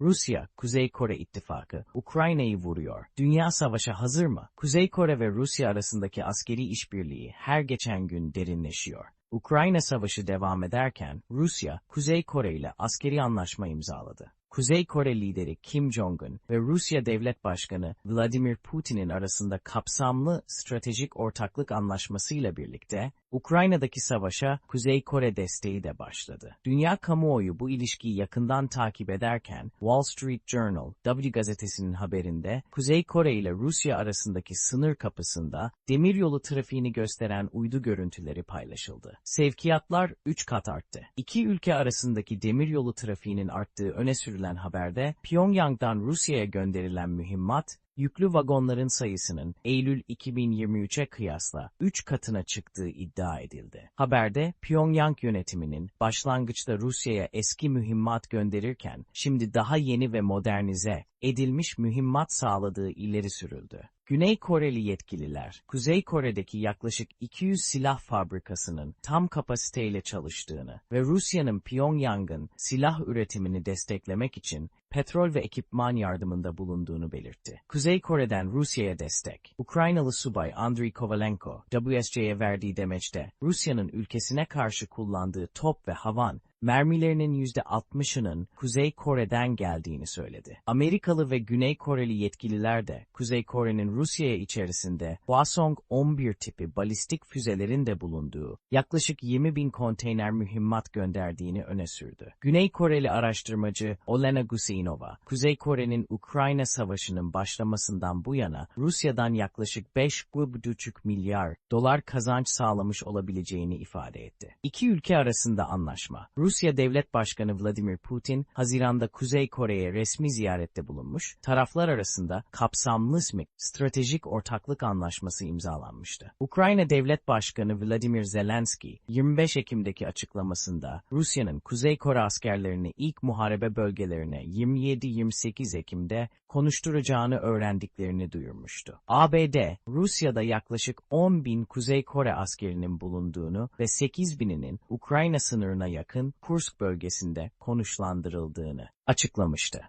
Rusya, Kuzey Kore ittifakı, Ukrayna'yı vuruyor. Dünya savaşa hazır mı? Kuzey Kore ve Rusya arasındaki askeri işbirliği her geçen gün derinleşiyor. Ukrayna savaşı devam ederken Rusya, Kuzey Kore ile askeri anlaşma imzaladı. Kuzey Kore lideri Kim Jong-un ve Rusya Devlet Başkanı Vladimir Putin'in arasında kapsamlı stratejik ortaklık anlaşmasıyla birlikte Ukrayna'daki savaşa Kuzey Kore desteği de başladı. Dünya kamuoyu bu ilişkiyi yakından takip ederken Wall Street Journal, W gazetesinin haberinde Kuzey Kore ile Rusya arasındaki sınır kapısında demiryolu trafiğini gösteren uydu görüntüleri paylaşıldı. Sevkiyatlar 3 kat arttı. İki ülke arasındaki demiryolu trafiğinin arttığı öne sürülen haberde Pyongyang'dan Rusya'ya gönderilen mühimmat yüklü vagonların sayısının Eylül 2023'e kıyasla 3 katına çıktığı iddia edildi. Haberde Pyongyang yönetiminin başlangıçta Rusya'ya eski mühimmat gönderirken şimdi daha yeni ve modernize edilmiş mühimmat sağladığı ileri sürüldü. Güney Koreli yetkililer, Kuzey Kore'deki yaklaşık 200 silah fabrikasının tam kapasiteyle çalıştığını ve Rusya'nın Pyongyang'ın silah üretimini desteklemek için petrol ve ekipman yardımında bulunduğunu belirtti. Kuzey Kore'den Rusya'ya destek. Ukraynalı subay Andriy Kovalenko, WSJ'ye verdiği demeçte, Rusya'nın ülkesine karşı kullandığı top ve havan, mermilerinin %60'ının Kuzey Kore'den geldiğini söyledi. Amerikalı ve Güney Koreli yetkililer de Kuzey Kore'nin Rusya'ya içerisinde Hwasong-11 tipi balistik füzelerin de bulunduğu yaklaşık 20 bin konteyner mühimmat gönderdiğini öne sürdü. Güney Koreli araştırmacı Olena Gusinova, Kuzey Kore'nin Ukrayna Savaşı'nın başlamasından bu yana Rusya'dan yaklaşık 5,5 milyar dolar kazanç sağlamış olabileceğini ifade etti. İki ülke arasında anlaşma. Rusya Devlet Başkanı Vladimir Putin, Haziran'da Kuzey Kore'ye resmi ziyarette bulunmuş, taraflar arasında kapsamlı SMIC, stratejik ortaklık anlaşması imzalanmıştı. Ukrayna Devlet Başkanı Vladimir Zelenski, 25 Ekim'deki açıklamasında Rusya'nın Kuzey Kore askerlerini ilk muharebe bölgelerine 27-28 Ekim'de konuşturacağını öğrendiklerini duyurmuştu. ABD, Rusya'da yaklaşık 10 bin Kuzey Kore askerinin bulunduğunu ve 8 bininin Ukrayna sınırına yakın Kursk bölgesinde konuşlandırıldığını açıklamıştı.